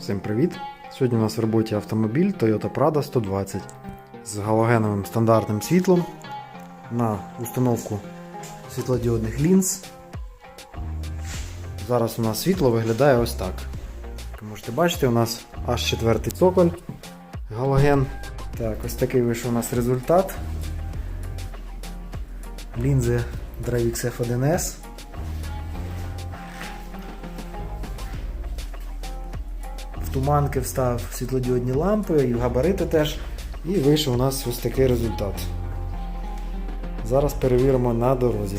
Всім привіт! Сьогодні у нас в роботі автомобіль Toyota Prado 120 з галогеновим стандартним світлом на установку світлодіодних лінз. Зараз у нас світло виглядає ось так. Як можете бачити, у нас аж четвертий цоколь галоген. Так, ось такий вийшов у нас результат. Лінзи Dravix F1S. Туманки встав світлодіодні лампи і габарити теж. І вийшов у нас ось такий результат. Зараз перевіримо на дорозі.